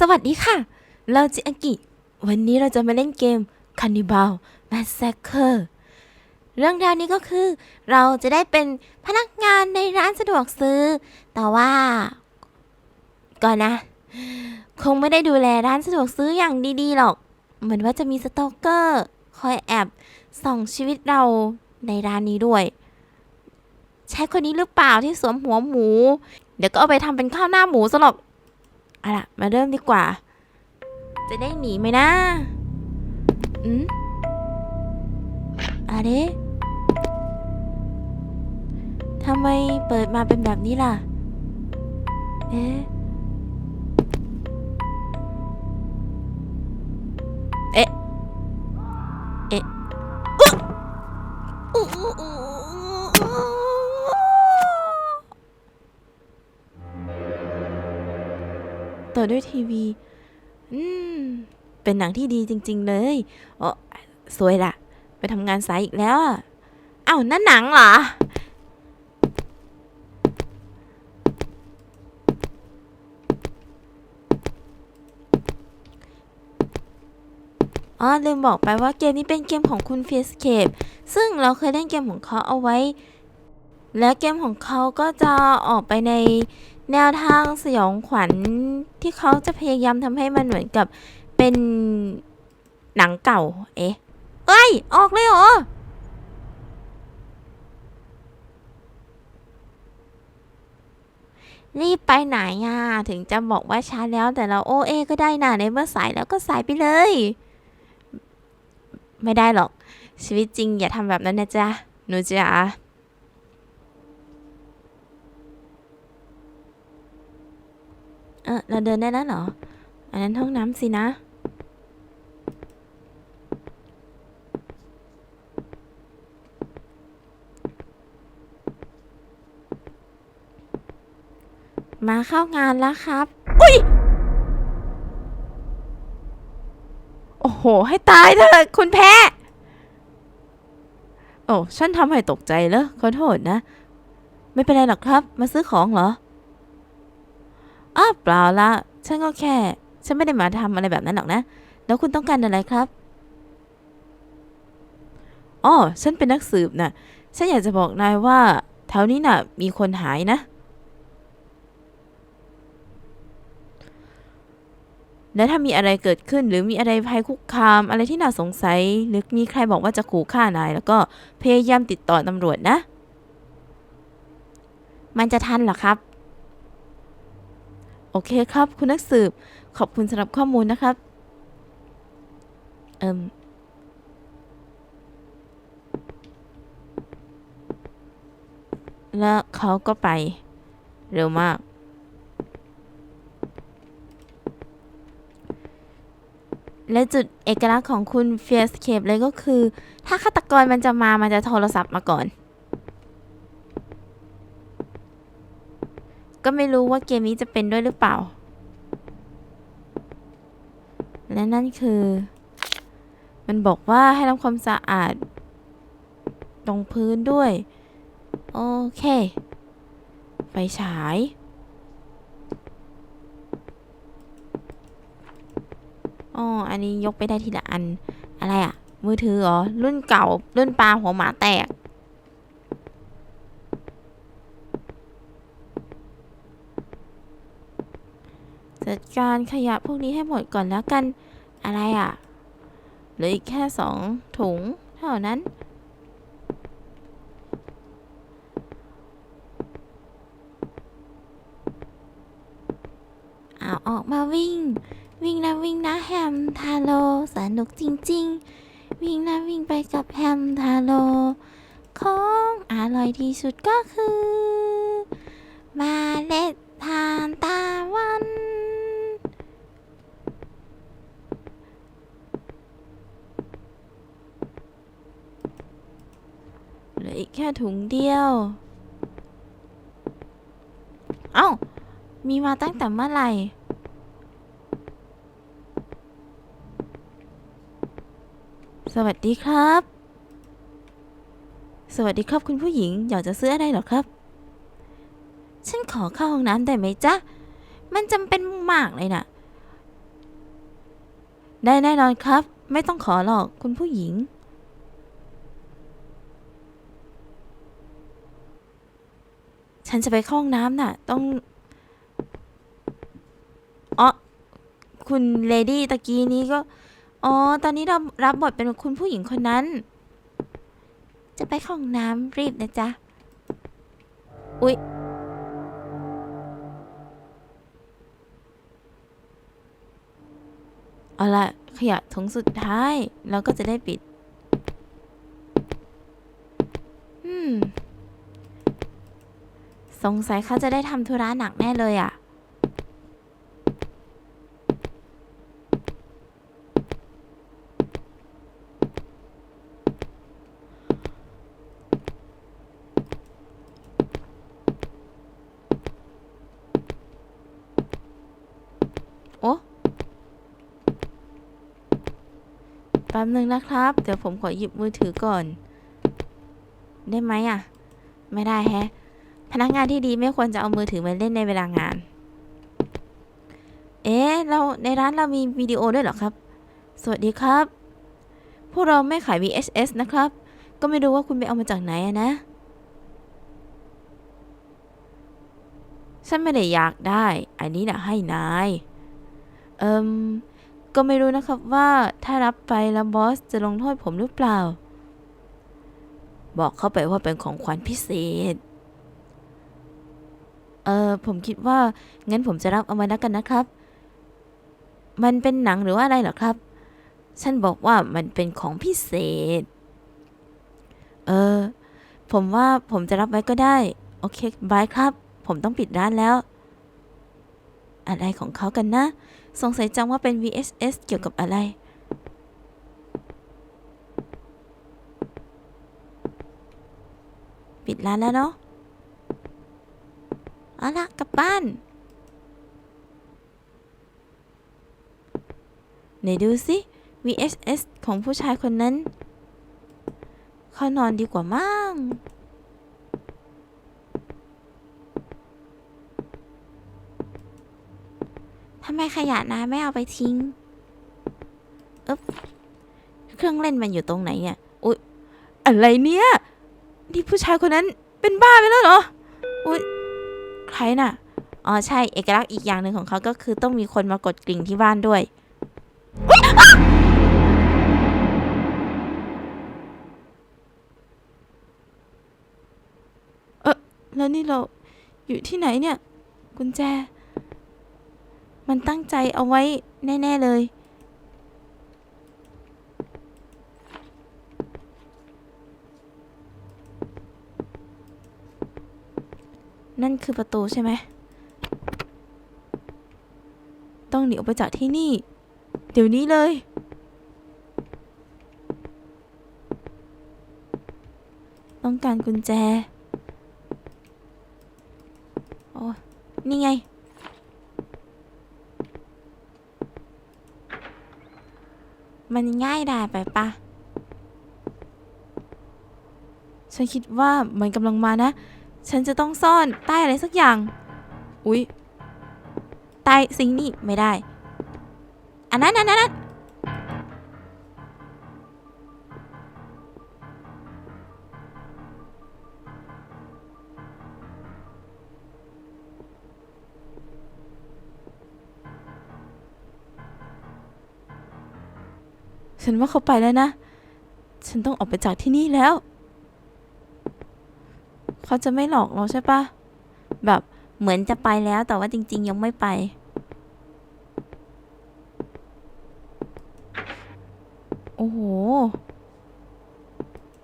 สวัสดีค่ะ เราจิอากิ วันนี้เราจะมาเล่นเกม Cannibal Massacre เรื่องราวนี้ก็คือ เราจะได้เป็นพนักงานในร้านสะดวกซื้อ แต่ว่า ก่อนนะ คงไม่ได้ดูแลร้านสะดวกซื้ออย่างดีๆหรอก เหมือนว่าจะมีสตอกเกอร์ คอยแอบส่องชีวิตเราในร้านนี้ด้วย ใช่คนนี้หรือเปล่าที่สวมหัวหมู เดี๋ยวก็เอาไปทำเป็นข้าวหน้าหมูซะหรอก เอาล่ะ มาเริ่มดีกว่า จะได้หนีไหมนะอืมอะไรทำไมเปิดมาเป็นแบบนี้ล่ะ เอ๊ะ อด้วยทีวี อืม เป็นหนังที่ดีจริง ๆ เลยโอ้สวยละไปทำงานสายอีกแล้วอะเอ้านั่นหนังเหรอ อ๋อ ลืมบอกไปว่าเกมนี้เป็นเกมของคุณ f a c e c a p e ซึ่งเราเคยเล่นเกมของเขาเอาไว้ และเกมของเขาก็จะออกไปในแนวทางสยองขวัญ ที่เขาจะพยายามทำให้มันเหมือนกับเป็นหนังเก่า เอ๊ะเอ้ย ออกเลยเหรอ รีบไปไหนอะ ถึงจะบอกว่าช้าแล้วแต่เราโอเอก็ได้นะในเมื่อสายแล้วก็สายไปเลย ไม่ได้หรอก ชีวิตจริงอย่าทำแบบนั้นนะจ๊ะ หนูจ๋า เออ เราเดินได้แล้วเหรอ อันนั้นห้องน้ำสินะ มาเข้างานแล้วครับ อุ้ย โอ้โห ให้ตายเถอะคุณแพ้ โอ้ ฉันทำให้ตกใจแล้วขอโทษนะ ไม่เป็นไรหรอกครับ มาซื้อของเหรอ อ้าวเปล่าละ ฉันก็แค่ ฉันไม่ได้มาทำอะไรแบบนั้นหรอกนะ แล้วคุณต้องการอะไรครับอ๋อฉันเป็นนักสืบนะฉันอยากจะบอกนายว่าแถวนี้น่ะ มีคนหายนะ และถ้ามีอะไรเกิดขึ้นหรือมีอะไรภัยคุกคาม อะไรที่น่าสงสัย หรือมีใครบอกว่าจะขู่ฆ่านาย แล้วก็พยายามติดต่อตำรวจนะ มันจะทันเหรอครับ โอเคครับคุณนักสืบขอบคุณสำหรับข้อมูลนะครับ เอิมแล้วเขาก็ไป เร็วมาก และจุดเอกลักษณ์ของคุณเฟียสเคปเลยก็คือ ถ้าฆาตกรมันจะมา มันจะโทรศัพท์มาก่อน ก็ไม่รู้ว่าเกมนี้จะเป็นด้วยหรือเปล่า และนั่นคือ มันบอกว่าให้ทำความสะอาด ตรงพื้นด้วย โอเค ไฟฉาย อ๋อ อันนี้ยกไปได้ทีละอัน อะไรอะมือถือเหรอ รุ่นเก่า รุ่นปลาหัวหมาแตก จัด การขยะพวกนี้ให้หมดก่อนแล้วกัน อะไรอะเหลืออีกแค่สองถุงเท่านั้น เอาออกมาวิ่ง วิ่งนะวิ่งนะแฮมทาโลสนุกจริง ๆ วิ่งนะวิ่งไปกับแฮมทาโลของอร่อยที่สุดก็คือมาล็ดทานตาวัน เหลืออีก แค่ถุงเดียว เอ้า มีมาตั้งแต่เมื่อไหร่สวัสดีครับ สวัสดีครับคุณผู้หญิง อยากจะซื้ออะไรหรอครับ ฉันขอเข้าห้องน้ำได้ไหมจ๊ะ มันจำเป็นมากเลยนะได้แน่นอนครับ ไม่ต้องขอหรอกคุณผู้หญิง ฉันจะไปเข้าห้องน้ำน่ะ ต้องอ๋อคุณเลดี้ตะกี้นี้ก็ อ๋อ ตอนนี้เรารับบทเป็นคุณผู้หญิงคนนั้น จะไปเข้าห้องน้ำรีบนะจ๊ะ อุ๊ย เอาละขยะถุงสุดท้าย เราก็จะได้ปิด อืม สงสัยเขาจะได้ทำธุระหนักแน่เลยอะ่ะ โอ้แป๊บนึงนะครับ เดี๋ยวผมขอหยิบมือถือก่อน ได้ไหมอะ ไม่ได้แฮะ พนักงานที่ดีไม่ควรจะเอามือถือมาเล่นในเวลางาน เอ๊ะ เราในร้านเรามีวิดีโอด้วยเหรอครับ สวัสดีครับ พวกเราไม่ขาย VHS นะครับ ก็ไม่รู้ว่าคุณไปเอามาจากไหนอะนะ ฉันไม่ได้อยากได้ อันนี้นะให้นาย เอิมก็ไม่รู้นะครับว่าถ้ารับไปแล้วบอสจะลงโทษผมหรือเปล่า บอกเขาไปว่าเป็นของขวัญพิเศษ เออผมคิดว่างั้นผมจะรับเอามาแล้วกันนะครับ มันเป็นหนังหรือว่าอะไรเหรอครับ ฉันบอกว่ามันเป็นของพิเศษ เออ ผมว่าผมจะรับไว้ก็ได้ โอเคบายครับ ผมต้องปิดร้านแล้ว อะไรของเขากันนะ สงสัยจังว่าเป็น VSS เกี่ยวกับอะไรปิดร้านแล้วเนาะ บ้าน ไหนดูสิ VHS ของผู้ชายคนนั้น เขานอนดีกว่ามั้งทำไมขยะนาไม่เอาไปทิ้งเอ๊บเครื่องเล่นมันอยู่ตรงไหนเนี่ย อุ๊ย อะไรเนี่ย นี่ผู้ชายคนนั้นเป็นบ้าไปแล้วเหรอ อุ๊ย ใครน่ะ อ๋อใช่เอกลักษณ์อีกอย่างหนึ่งของเขาก็คือต้องมีคนมากดกริ่งที่บ้านด้วย เออแล้วนี่เราอยู่ที่ไหนเนี่ย กุญแจ มันตั้งใจเอาไว้แน่ ๆ เลย นั่นคือประตูใช่ไหม ต้องหนีออกไปจากที่นี่ เดี๋ยวนี้เลย ต้องการกุญแจ โอ้นี่ไง มันง่ายได้ไปปะฉันคิดว่ามันกำลังมานะ ฉันจะต้องซ่อนใต้อะไรสักอย่าง อุ๊ย ใต้ซิงนี่ไม่ได้อันนั้นอันนั้นอันนั้นฉันว่าเขาไปแล้วนะ ฉันต้องออกไปจากที่นี่แล้ว เขาจะไม่หลอกเราใช่ปะ แบบ เหมือนจะไปแล้วแต่ว่าจริง ๆ ยังไม่ไป โอ้โห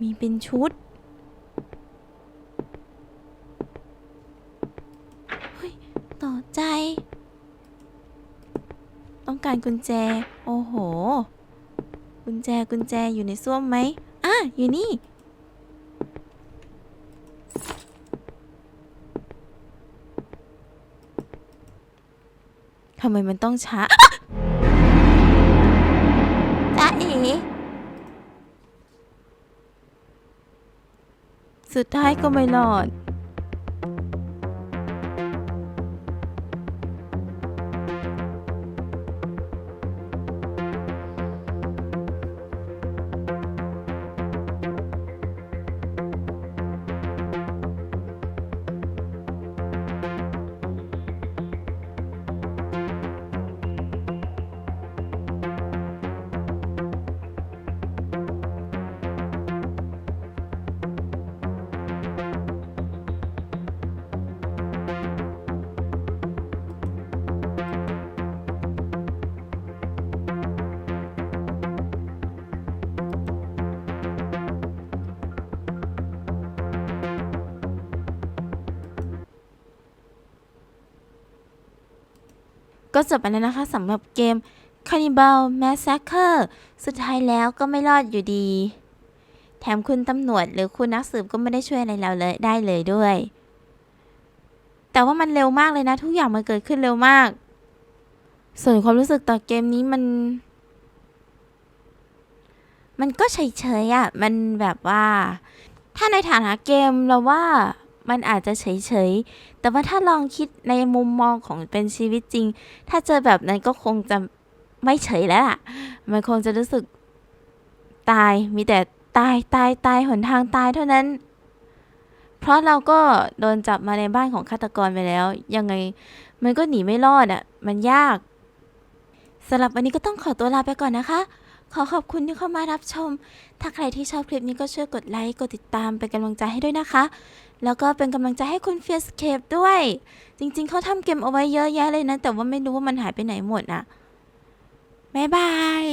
มีเป็นชุดเฮ้ยต่อใจ ต้องการกุญแจ โอ้โห กุญแจกุญแจอยู่ในส้วมไหมอะอยู่นี่ำไมมันต้องช้าจ้าเอ๋สุดท้ายก็ไม่รอด ก็จบไปแล้วนะคะสำหรับเกม Cannibal Massacre สุดท้ายแล้วก็ไม่รอดอยู่ดี แถมคุณตำรวจหรือคุณนักสืบก็ไม่ได้ช่วยอะไรเราเลยได้เลยด้วย แต่ว่ามันเร็วมากเลยนะ ทุกอย่างมันเกิดขึ้นเร็วมาก ส่วนความรู้สึกต่อเกมนี้มัน มันก็เฉยๆอะ่ะ มันแบบว่า ถ้าในฐานะเกมเราว่า มันอาจจะเฉยๆ แต่ว่าถ้าลองคิดในมุมมองของเป็นชีวิตจริง ถ้าเจอแบบนั้นก็คงจะไม่เฉยแล้วล่ะ มันคงจะรู้สึกตาย มีแต่ตายตายตายหนทางตายเท่านั้น เพราะเราก็โดนจับมาในบ้านของฆาตกรไปแล้ว ยังไงมันก็หนีไม่รอดอะ่ะ มันยากสำหรับวันนี้ก็ต้องขอตัวลาไปก่อนนะคะ ขอขอบคุณที่เข้ามารับชม ถ้าใครที่ชอบคลิปนี้ก็ช่วยกดไลค์ กดติดตามเป็นกำลังใจให้ด้วยนะคะ แล้วก็เป็นกำลังใจให้คุณเฟียสเคปด้วย จริงๆ เขาทำเกมเอาไว้เยอะแยะเลยนะ แต่ว่าไม่รู้ว่ามันหายไปไหนหมดนะบ๊ายบาย